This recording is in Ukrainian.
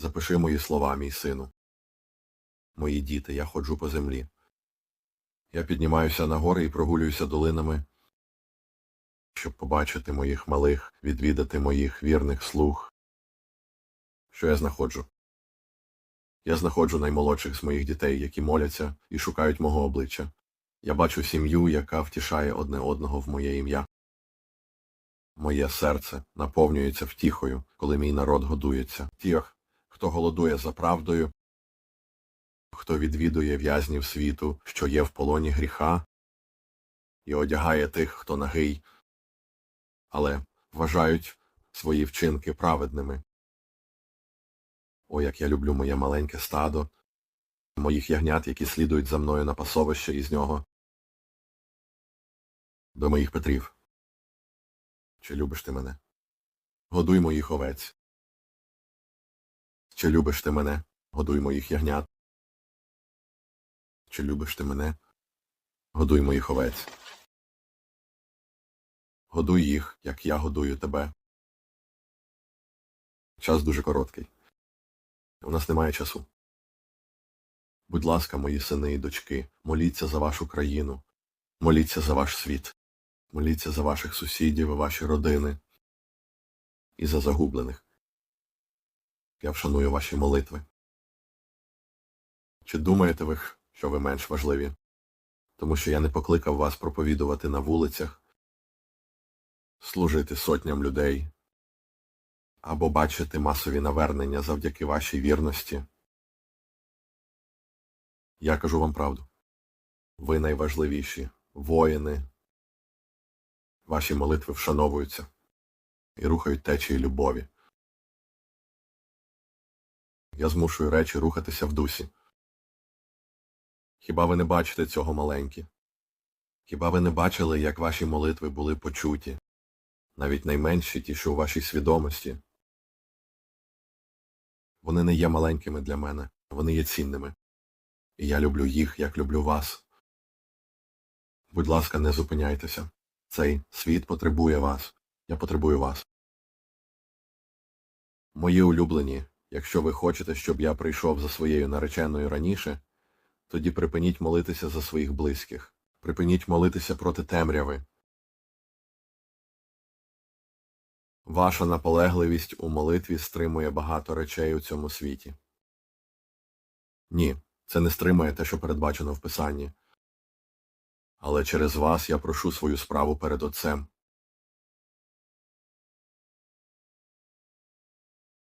Запиши мої слова, мій сину. Мої діти, я ходжу по землі. Я піднімаюся на гори і прогулююся долинами, щоб побачити моїх малих, відвідати моїх вірних слуг. Що я знаходжу? Я знаходжу наймолодших з моїх дітей, які моляться і шукають мого обличчя. Я бачу сім'ю, яка втішає одне одного в моє ім'я. Моє серце наповнюється втіхою, коли мій народ годується. Тих, хто голодує за правдою, хто відвідує в'язнів світу, що є в полоні гріха, і одягає тих, хто нагий, але вважають свої вчинки праведними. О, як я люблю моє маленьке стадо, моїх ягнят, які слідують за мною на пасовище із нього. До моїх Петрів. Чи любиш ти мене? Годуй моїх овець. Чи любиш ти мене? Годуй моїх ягнят. Чи любиш ти мене? Годуй моїх овець. Годуй їх, як я годую тебе. Час дуже короткий. У нас немає часу. Будь ласка, мої сини і дочки, моліться за вашу країну, моліться за ваш світ, моліться за ваших сусідів і ваші родини і за загублених. Я вшаную ваші молитви. Чи думаєте ви, що ви менш важливі? Тому що я не покликав вас проповідувати на вулицях, служити сотням людей або бачити масові навернення завдяки вашій вірності. Я кажу вам правду. Ви найважливіші воїни. Ваші молитви вшановуються і рухають течії любові. Я змушую речі рухатися в дусі. Хіба ви не бачите цього маленькі? Хіба ви не бачили, як ваші молитви були почуті, навіть найменші ті, що у вашій свідомості? Вони не є маленькими для мене, вони є цінними. І я люблю їх, як люблю вас. Будь ласка, не зупиняйтеся. Цей світ потребує вас. Я потребую вас. Мої улюблені, якщо ви хочете, щоб я прийшов за своєю нареченою раніше, тоді припиніть молитися за своїх близьких. Припиніть молитися проти темряви. Ваша наполегливість у молитві стримує багато речей у цьому світі. Ні, це не стримує те, що передбачено в Писанні. Але через вас я прошу свою справу перед Отцем.